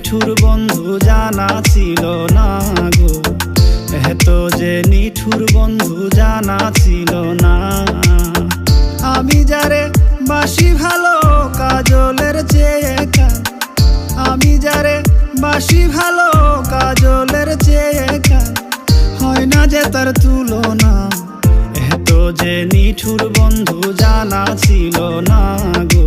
নিঠুর বন্ধু জানা ছিল না গো। এত যে নিঠুর বন্ধু জানা ছিল না। আমি যারে বাসি ভালো কাজলের চেয়ে আমি যারে বাসি ভালো কাজলের চেয়ে হয় না যে তার তুলনা। এত যে নিঠুর বন্ধু জানা ছিল না গো।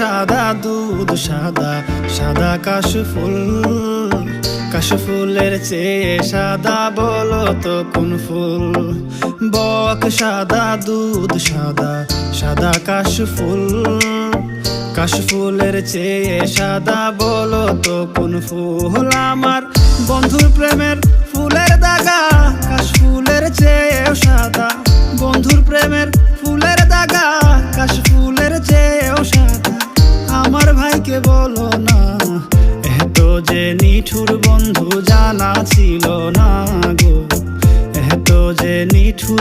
সাদা দুধ, সাদা সাদা কাশফুল কাশফুলের চেয়ে সাদা বলো তো কোন ফুল? বক সাদা দুধ, সাদা সাদা কাশফুল কাশফুলের চেয়ে সাদা বলো তো কোন ফুল? আমার বন্ধুর প্রেমের ফুলের দাগা কাশফুলের চেয়েও সাদা।